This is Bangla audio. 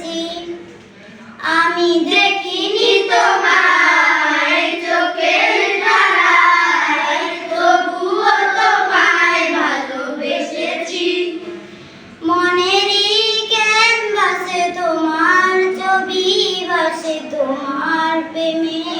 এসেছি আমি দেখিনি তোমায়, চোখের তারায় তবুও তোমায় ভালোবেসেছি। মনেরই ক্যানভাসে তোমার ছবি ভাসে, তোমার প্রেমে